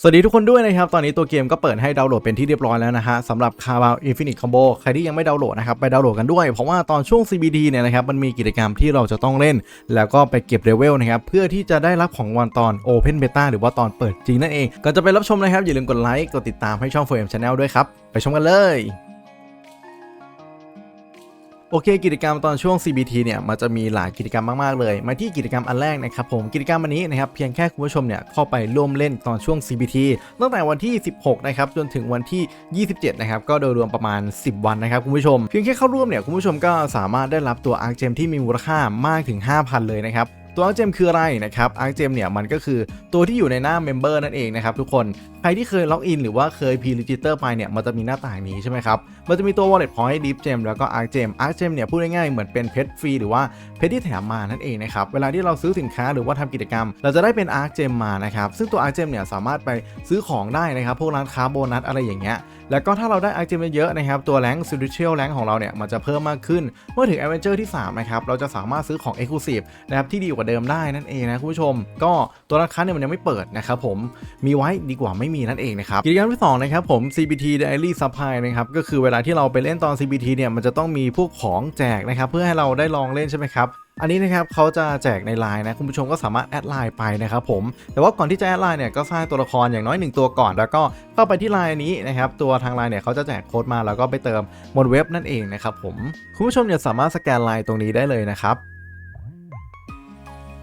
สวัสดีทุกคนด้วยนะครับ ตอนนี้ตัวเกมก็เปิดให้ดาวน์โหลดเป็นที่เรียบร้อยแล้วนะฮะสำหรับ c a r a v Infinite Combo ใครที่ยังไม่ดาวน์โหลดนะครับ ไปดาวน์โหลดกันด้วย เพราะว่าตอนช่วง CBD เนี่ยนะครับ มันมีกิจกรรมที่เราจะต้องเล่น แล้วก็ไปเก็บเลเวลนะครับ เพื่อที่จะได้รับของวันตอน Open Beta หรือว่าตอนเปิดจริงนั่นเองก่อนจะไปรับชมนะครับอย่าลืมกดไลค์กดติดตามให้ช่อง 4M Channel ด้วยครับไปชมกันเลย โอเคกิจกรรมตอนช่วง CBT เนี่ยมันจะมีหลายกิจกรรมมากๆเลย มาที่กิจกรรมอันแรกนะครับผมกิจกรรมอันนี้นะครับเพียงแค่คุณผู้ชมเนี่ยเข้าไปร่วมเล่นตอนช่วง CBT ตั้งแต่วันที่ 16 นะครับจนถึงวันที่ 27 นะครับก็โดยรวมประมาณ 10 วันนะครับคุณผู้ชม เพียงแค่เข้าร่วมเนี่ยคุณผู้ชมก็สามารถได้รับตัวอาร์เจมที่มีมูลค่ามากถึง 5,000 เลยนะครับตัวอาร์เจมคืออะไรนะครับอาร์เจมเนี่ยมันก็คือตัวที่อยู่ในหน้าเมมเบอร์นั่นเองนะครับทุกคนใครที่เคยล็อกอินหรือว่าเคยพีรีจิสเตอร์ไปเนี่ยมันจะมีหน้าต่างนี้ใช่ไหมครับ มันจะมีตัว wallet point deep gem แล้วก็ arc gem arc gem เนี่ยพูดง่ายๆเหมือนเป็นเพชรฟรีหรือว่าเพชรที่แถมมานั่นเองนะครับ เวลาที่เราซื้อสินค้าหรือว่าทำกิจกรรม เราจะได้เป็น arc gem มานะครับ ซึ่งตัว arc gem เนี่ยสามารถไปซื้อของได้นะครับ พวกร้านค้าโบนัสอะไรอย่างเงี้ย แล้วก็ถ้าเราได้ arc gem เยอะๆนะครับ ตัวแรง spiritual แรงของเราเนี่ยมันจะเพิ่มมากขึ้น เมื่อถึง adventure ที่3นะครับ เราจะสามารถซื้อของ exclusive นะครับที่ดีกว่าเดิมได้นั่นเองนะคุณผู้ชม ก็ตัวร้านค้าเนี่ยมันยังไม่เปิดนะครับผมมีไว้ดีกว่าไม่มีนั่นเองนะครับกิจกรรมที่2นะครับผม CBT Daily Supply นะครับก็คือเวลาที่เราไปเล่นตอน CBT เนี่ยมันจะต้องมีพวกของแจกนะครับเพื่อให้เราได้ลองเล่นใช่ไหมครับอันนี้นะครับเขาจะแจกในไลน์นะคุณผู้ชมก็สามารถแอดไลน์ไปนะครับผมแต่ว่าก่อนที่จะแอดไลน์เนี่ยก็สร้างตัวละครอย่างน้อย 1 ตัวก่อน แล้วก็เข้าไปที่ไลน์นี้นะครับตัวทางไลน์เนี่ยเขาจะแจกโค้ดมาแล้วก็ไปเติมบนเว็บนั่นเองนะครับผมคุณผู้ชมเนี่ยสามารถสแกนไลน์ตรงนี้ได้เลยนะครับ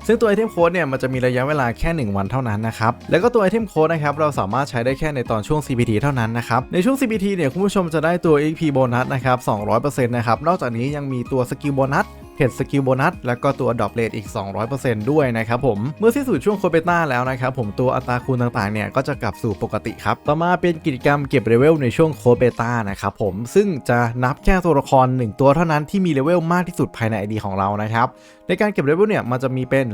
ซึ่งตัวไอเทมโค้ดเนี่ยมันจะมีระยะเวลาแค่ 1 วันเท่านั้นนะครับ แล้วก็ตัวไอเทมโค้ดนะครับเราสามารถใช้ได้แค่ในตอนช่วง CPT เท่านั้นนะครับ ในช่วง CPT เนี่ยคุณผู้ชมจะได้ตัว XP โบนัสนะครับ200%นะครับ นอกจากนี้ยังมีตัวสกิลโบนัส เพดสกิลโบนัสแล้วก็ตัวดรอปเลทอีก 200%ด้วยนะครับผม เมื่อสิ้นสุดช่วงโคเบต้าแล้วนะครับผมตัวอัตราคูณต่างๆเนี่ยก็จะกลับสู่ปกติครับ ต่อมาเป็นกิจกรรมเก็บเลเวลในช่วงโคเบต้านะครับผมซึ่งจะนับแค่ตัวละคร 1 ตัวเท่านั้นที่มีเลเวลมากที่สุดภายในไอดีของเรานะครับในการเก็บเลเวลเนี่ยมันจะมีเป็น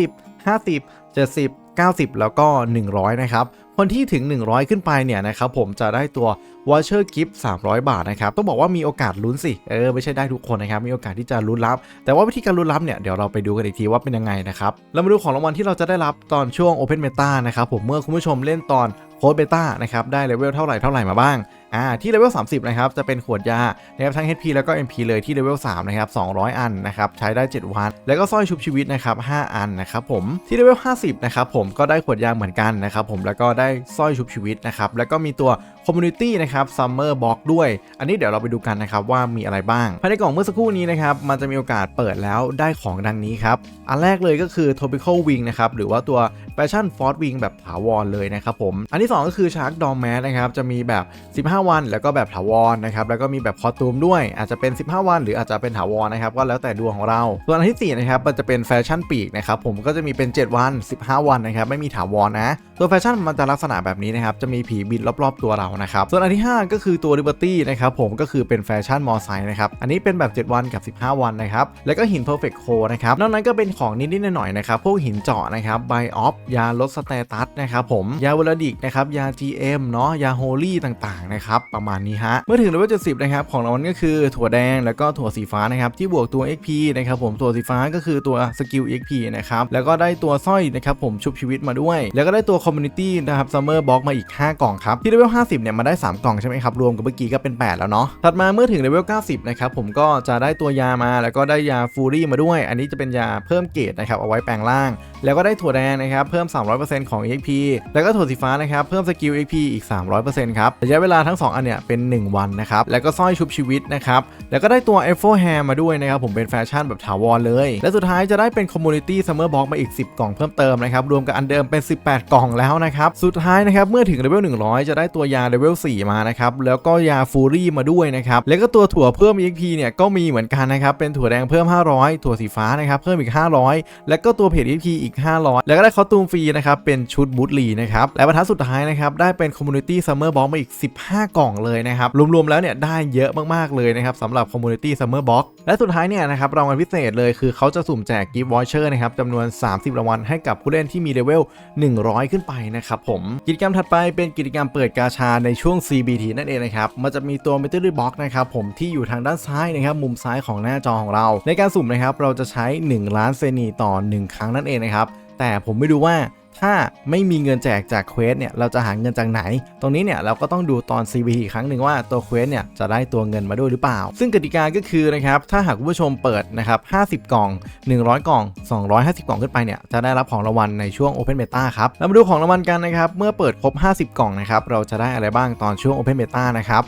30 50 70 90 แล้วก็ 100 นะครับ คนที่ถึง 100 ขึ้นไปเนี่ยนะครับผมจะได้ตัว Voucher Gift 300 บาทนะครับ ต้องบอกว่ามีโอกาสลุ้นสิ เออไม่ใช่ได้ทุกคนนะครับ มีโอกาสที่จะลุ้นรับ แต่ว่าวิธีการลุ้นรับเนี่ยเดี๋ยวเราไปดูกันอีกทีว่าเป็นยังไงนะครับ เรามาดูของรางวัลที่เราจะได้รับตอนช่วง Open Meta นะครับผมเมื่อคุณผู้ชมเล่นตอนโค้ดเบต้านะครับได้เลเวลเท่าไหร่เท่าไหร่มาบ้าง อ่าที่เลเวล30 นะครับ จะเป็นขวดยานะครับทั้ง HP แล้วก็ MP เลยที่เลเวล3นะครับ200 อันนะครับใช้ได้ 7 วัน แล้วก็สร้อยชุบชีวิตนะครับ5อันนะครับผมที่เลเวล50 นะครับผมก็ได้ขวดยาเหมือนกันนะครับผมแล้วก็ได้สร้อยชุบชีวิตนะครับแล้วก็มีตัว Community นะครับ Summer Box ด้วย อันนี้เดี๋ยวเราไปดูกันนะครับว่ามีอะไรบ้าง ภายในกล่องเมื่อสักครู่นี้นะครับ มันจะมีโอกาสเปิดแล้วได้ของดังนี้ครับ อันแรกเลยก็คือ Tropical Wing นะครับ หรือว่าตัว Fashion Force Wing แบบถาวรเลยนะครับผม อันที่ 2 ก็คือ Shark Dom Mask นะครับ จะมีแบบ 15 วัน แล้วก็แบบถาวรนะครับ แล้วก็มีแบบคอตูมด้วย อาจจะเป็น 15 วัน หรืออาจจะเป็นถาวรนะครับ ก็แล้วแต่ดวงของเรา ส่วนอันที่4นะครับมันจะเป็นแฟชั่นปีกนะครับผมก็จะมีเป็น 7 วัน 15 วันนะครับไม่มีถาวรนะตัวแฟชั่นมันจะลักษณะแบบนี้นะครับจะมีผีบินรอบๆตัวเรานะครับ ส่วนอันที่ 5 ก็คือตัว Liberty นะครับผมก็คือเป็นแฟชั่นมอไซค์นะครับ อันนี้เป็นแบบ 7 วันกับ 15 วันนะครับ แล้วก็หิน Perfect Core นะครับ นอกนั้นก็เป็นของนิดๆหน่อยๆนะครับ พวกหินเจาะนะครับไบออฟยาลดสเตตัสนะครับผม ยาวลดิกนะครับ ยา GM เนาะยาโฮลี่ต่างๆนะครับประมาณนี้ฮะ เมื่อถึงเลเวล70 นะครับ ของรางวัลก็คือถั่วแดงแล้วก็ถั่วสีฟ้านะครับที่บวกตัว XP นะครับผมถั่วสีฟ้าก็คือตัวสกิล XP นะครับแล้วก็ได้ตัวสร้อยนะครับผมชุบชีวิตมาด้วย แล้วก็ได้ตัว Community นะครับ Summer Box มาอีก 5 กล่องครับที่เลเวล50เนี่ยมาได้ 3 กล่องใช่ไหมครับ รวมกับเมื่อกี้ก็เป็น 8 แล้วเนาะถัดมาเมื่อถึงเลเวล90 นะครับผมก็จะได้ตัวยามาแล้วก็ได้ยาฟูรี่มาด้วย อันนี้จะเป็นยาเพิ่มเกรดนะครับเอาไว้แปลงร่าง แล้วก็ได้ถั่วแดงนะครับเพิ่ม 300%ของ XP แล้วก็ถั่วสีฟ้านะครับเพิ่มสกิล XP อีก 300%ครับระยะเวลาทั้ง 2 อันเนี่ยเป็น 1 วันนะครับแล้วก็สร้อยชุบชีวิตนะครับแล้วก็ได้ตัว e f o Hair มาด้วยนะครับผมเป็นแฟชั่นแบบถาวรเลย และสุดท้ายจะได้เป็น Community Summer Box มาอีก 10 กล่องเพิ่มเติมนะครับรวมกับอันเดิมเป็น 18 กล่องแล้วนะครับสุดท้ายนะครับเมื่อถึงเลเวล100 จะได้ตัวยาเลเวล4มานะครับ แล้วก็ยาฟูรี่มาด้วยนะครับ แล้วก็ตัวถั่วเพิ่ม EXP เนี่ยก็มีเหมือนกันนะครับ เป็นถั่วแดงเพิ่ม 500 ถั่วสีฟ้านะครับ เพิ่มอีก 500 แล้วก็ตัวเพจ EXP อีก 500 แล้วก็ได้คอตูมฟรีนะครับ เป็นชุดบูทลีนะครับ และบรรทัดสุดท้ายนะครับได้เป็น Community Summer Box มาอีก 15 กล่องเลยนะครับ รวมๆแล้วเนี่ยได้เยอะมากๆเลยนะครับสำหรับ Community Summer Box และสุดท้ายเนี่ยนะครับรางวัลพิเศษเลยคือเขาจะสุ่มแจก Gift Voucher นะครับจำนวน 30 รางวัลให้กับผู้เล่นที่มีเลเวล100 ขึ้นไปนะครับผมกิจกรรมถัดไปเป็นกิจกรรมเปิดกาชาในช่วง CBT นั่นเองนะครับ มันจะมีตัว Mystery Box นะครับผมที่อยู่ทางด้านซ้ายนะครับมุมซ้ายของหน้าจอของเรา ในการสุ่มนะครับเราจะใช้ 1 ล้านเซนีต่อ 1 ครั้งนั่นเองนะครับแต่ผมไม่รู้ว่า ถ้าไม่มีเงินแจกจากเควสเนี่ยเราจะหาเงินจากไหน ตรงนี้เนี่ยเราก็ต้องดูตอน CBT อีกครั้งหนึ่งว่าตัวเควสเนี่ยจะได้ตัวเงินมาด้วยหรือเปล่า ซึ่งกติกาก็คือนะครับถ้าหากคุณผู้ชมเปิดนะครับ50 กล่อง 100 กล่อง 250 กล่องขึ้นไปเนี่ยจะได้รับของรางวัลในช่วง Open Beta ครับเรามาดูของรางวัลกันนะครับเมื่อเปิดครบ 50 กล่องนะครับเราจะได้อะไรบ้างตอนช่วง Open Beta นะครับ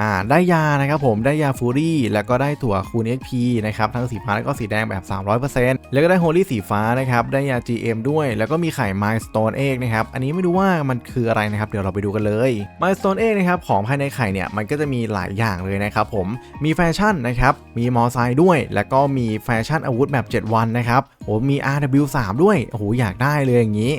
อ่าได้ยานะครับผมได้ยาฟูรี่แล้วก็ได้ถั่วคูณ XP นะครับทั้งสีฟ้าแล้วก็สีแดงแบบ 300%แล้วก็ได้โฮลี่สีฟ้านะครับได้ยา GM ด้วย แล้วก็มีไข่ Milestone Egg นะครับอันนี้ไม่รู้ว่ามันคืออะไรนะครับเดี๋ยวเราไปดูกันเลย Milestone Egg นะครับของภายในไข่เนี่ยมันก็จะมีหลายอย่างเลยนะครับผมมีแฟชั่นนะครับมีมอไซค์ด้วย แล้วก็มีแฟชั่นอาวุธแบบ 7 วันนะครับโอ้มี RW3 ด้วยโอ้โหอยากได้เลยอย่างนี้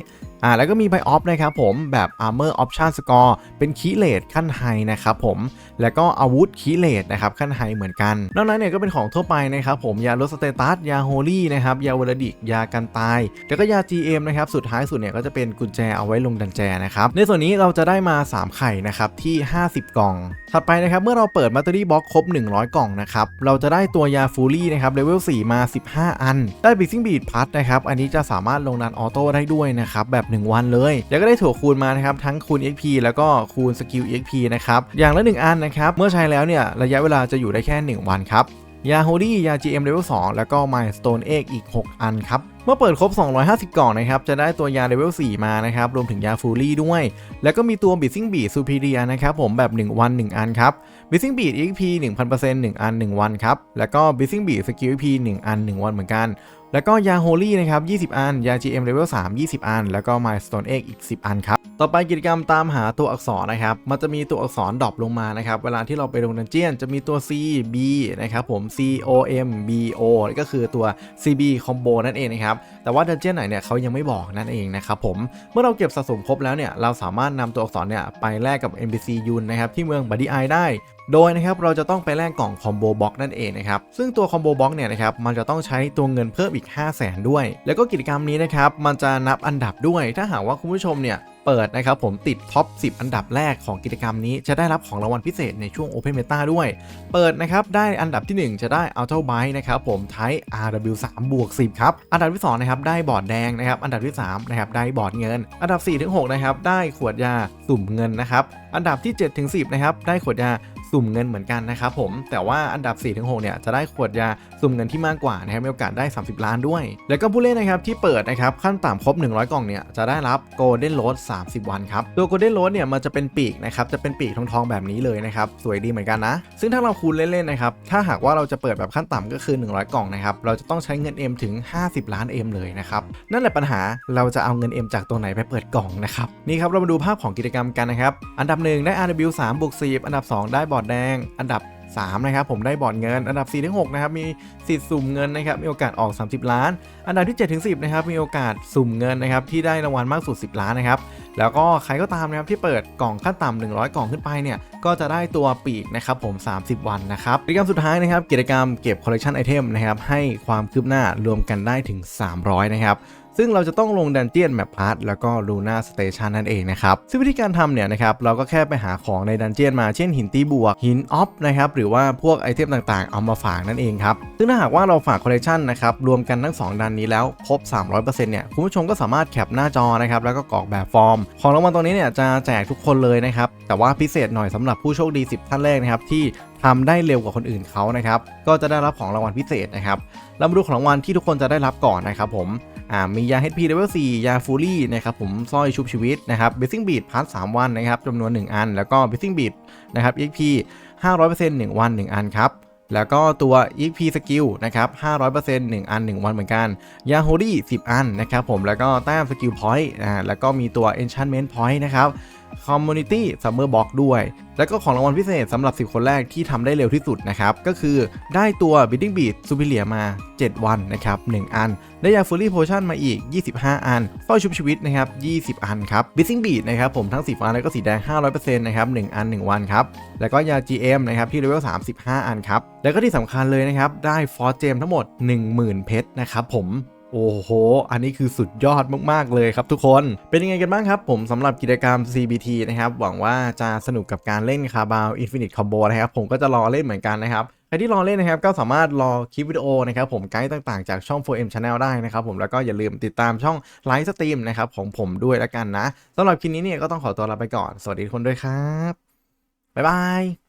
อ่าแล้วก็มีไบออฟนะครับผมแบบ Armor Option Score เป็นคีเลตขั้นไฮนะครับผมแล้วก็อาวุธคีเลตนะครับขั้นไฮเหมือนกัน นอกนั้นเนี่ยก็เป็นของทั่วไปนะครับผมยาลดสเตตัสยาโฮลี่นะครับยาวลดิกยากันตาย แล้วก็ยา GM นะครับสุดท้ายสุดเนี่ยก็จะเป็นกุญแจเอาไว้ลงดันแจนะครับในส่วนนี้เราจะได้มา 3 ไข่นะครับที่ 50 กล่อง ถัดไปนะครับเมื่อเราเปิด Battery Box ครบ 100 กล่องนะครับเราจะได้ตัวยาฟูลี่นะครับเลเวล4มา 15 อัน ได้บิซิ่งบีดพัทนะครับอันนี้จะสามารถลงดันออโต้ได้ด้วยนะครับแบบ1 วันเลย แล้วก็ได้ถั่วคูณมานะครับทั้งคูณ XP แล้วก็คูณสกิล XP นะครับอย่างละ 1 อันนะครับเมื่อใช้แล้วเนี่ยระยะเวลาจะอยู่ได้แค่ 1 วันครับยาโฮดี้ยา GM Level 2 แล้วก็ Milestone Egg อีก 6 อันครับ เมื่อเปิดครบ 250 กล่องนะครับ จะได้ตัวยา Level 4มานะครับ รวมถึงยาฟูลี่ด้วย แล้วก็มีตัว b i t s i n g Beat Superior นะครับผมแบบ 1 วัน 1 อันครับ b i t s i n g Beat EXP 1000% 1 อัน 1 วันครับ แล้วก็ b i t s i n g Beat Skill EP 1 อัน 1 วันเหมือนกัน แล้วก็ยาโฮลี่นะครับ 20 อัน ยา GM Level 3 20 อัน แล้วก็ Milestone Egg อีก 10 อันครับ ต่อไปกิจกรรมตามหาตัวอักษรนะครับ มันจะมีตัวอักษรดรอปลงมานะครับ เวลาที่เราไปลงดันเจียนจะมีตัว C B นะครับผม C O M B O ก็คือตัว C B combo นั่นเองนะครับแต่ว่าดันเจียนไหนเนี่ยเขายังไม่บอกนั่นเองนะครับผม เมื่อเราเก็บสะสมครบแล้วเนี่ยเราสามารถนำตัวอักษรเนี่ยไปแลกกับ NPC ยูนนะครับที่เมืองบัดดี้ไอได้โดยนะครับเราจะต้องไปแลกกล่องคอมโบบ็อกนั่นเองนะครับซึ่งตัวคอมโบบ็อกเนี่ยนะครับมันจะต้องใช้ตัวเงินเพิ่มอีก 5 0 0แสนด้วย แล้วก็กิจกรรมนี้นะครับมันจะนับอันดับด้วย ถ้าหากว่าคุณผู้ชมเนี่ยเปิดนะครับผมติดท็อป 10 อันดับแรกของกิจกรรมนี้จะได้รับของรางวัลพิเศษในช่วง Open Meta ด้วย เปิดนะครับได้อันดับทีหนึ่1 จะได้ Auto b y นะครับผม Type RW3 บวก 10 ครับ อันดับที่ 2 นะครับ ได้บอร์ดแดงนะครับ อันดับที่ 3 นะครับ ได้บอร์ดเงิน อันดับ4ถึง6นะครับ ได้ขวดยาสุ่มเงินนะครับ อันดับที่7ถึง10 นะครับ ได้ขวดยา สุ่มเงินเหมือนกันนะครับผมแต่ว่าอันดับ4ถึง6เนี่ยจะได้ขวดยาสุ่มเงินที่มากกว่านะครับมีโอกาสได้ 30 ล้านด้วย แล้วก็ผู้เล่นนะครับที่เปิดนะครับขั้นต่ำครบ 100 กล่องเนี่ยจะได้รับ Golden Road 30 วันครับตัว Golden Road เนี่ยมันจะเป็นปีกนะครับจะเป็นปีกทองๆแบบนี้เลยนะครับสวยดีเหมือนกันนะ ซึ่งถ้าเราคูณเล่นๆนะครับถ้าหากว่าเราจะเปิดแบบขั้นต่ำก็คือ 100 กล่องนะครับเราจะต้องใช้เงิน M ถึง 50 ล้าน M เลยนะครับนั่นแหละปัญหาเราจะเอาเงิน M จากตัวไหนไปเปิดกล่องนะครับนี่ครับเรามาดูภาพของกิจกรรมกันนะครับอันดับหนึ่งได้ RW 3 บวก10อันดับ 2 ได้บอร์ดแดงอันดับ 3 นะครับ ผมได้บอร์ดเงิน อันดับ4ถึง6นะครับ มีสิทธิ์สุ่มเงินนะครับ มีโอกาสออก 30 ล้าน อันดับที่7ถึง10 นะครับ มีโอกาสสุ่มเงินนะครับ ที่ได้รางวัลมากสุด 10 ล้านนะครับ แล้วก็ใครก็ตามนะครับที่เปิดกล่องขั้นต่ำ100 กล่องขึ้นไปเนี่ย ก็จะได้ตัวปีกนะครับผม 30 วันนะครับ กิจกรรมสุดท้ายนะครับ กิจกรรมเก็บคอลเล t ชันไอเทมนะครับ ให้ความคืบหน้ารวมกันได้ถึง 300 นะครับ ซึ่งเราจะต้องลงดันเจียนแมปพาร์ทแล้วก็ลูน่าสเตชันนั่นเองนะครับซึ่งวิธีการทำเนี่ยนะครับเราก็แค่ไปหาของในดันเจียนมาเช่นหินตีบวกหินออฟนะครับหรือว่าพวกไอเทมต่างๆ เอามาฝากนั่นเองครับซึ่งถ้าหากว่าเราฝากคอลเลคชันนะครับรวมกันทั้ง 2 ดันนี้แล้วครบ 300%เนี่ยคุณผู้ชมก็สามารถแคปหน้าจอนะครับแล้วก็กรอกแบบฟอร์ม ของรางวัลตรงนี้เนี่ยจะแจกทุกคนเลยนะครับแต่ว่าพิเศษหน่อยสำหรับผู้โชคดี 10 ท่านแรกนะครับที่ ทำได้เร็วกว่าคนอื่นเขานะครับ ก็จะได้รับของรางวัลพิเศษนะครับเรามาดูของรางวัลที่ทุกคนจะได้รับก่อนนะครับผมอ่ามียา HP Level 4ยาฟูลี่นะครับผมสร้อยชุบชีวิตนะครับ b a s i n g Beat พาร์ท3วันนะครับจำนวน 1 อัน แล้วก็ b a s i n g Beat นะครับ EXP 500% 1 วัน 1 อันครับแล้วก็ตัว EXP Skill นะครับ 500% 1 อัน 1 วันเหมือนกัน ยาโฮดี้10 อันนะครับผม แล้วก็แต้ม Skill Point อ่าแล้วก็มีตัว Enchantment Point นะครับ Community Summer Box ด้วย แล้วก็ของรางวัลพิเศษสำหรับ 10 คนแรกที่ทำได้เร็วที่สุดนะครับ ก็คือได้ตัว Bidding Beat Superior มา 7 วันนะครับ 1 อัน ได้ยา Fully Potion มาอีก 25 อันสร้อยชุบชีวิตนะครับ 20 อันครับ Bidding Beat นะครับผมทั้งสีฟ้าแล้วก็สีแดง 500%นะครับ1อัน 1 วันครับ แล้วก็ยา GM นะครับที่เลเวล35 อันครับ แล้วก็ที่สำคัญเลยนะครับได้ Force Gem ทั้งหมด 10,000 เพชรนะครับผม โอ้โห อันนี้คือสุดยอดมาก ๆ เลยครับทุกคน เป็นยังไงกันบ้างครับ ผมสำหรับกิจกรรม CBT นะครับ หวังว่าจะสนุกกับการเล่นคาบาว Infinite Combo นะครับ ผมก็จะรอเล่นเหมือนกันนะครับใครที่รอเล่นนะครับก็สามารถรอคลิปวิดีโอนะครับผมไกด์ต่างๆจากช่อง 4M Channel ได้นะครับผมแล้วก็อย่าลืมติดตามช่องไลฟ์สตรีมนะครับของผมด้วยแล้วกันนะสำหรับคลิปนี้เนี่ยก็ต้องขอตัวลาไปก่อน สวัสดีทุกคนด้วยครับบ๊ายบาย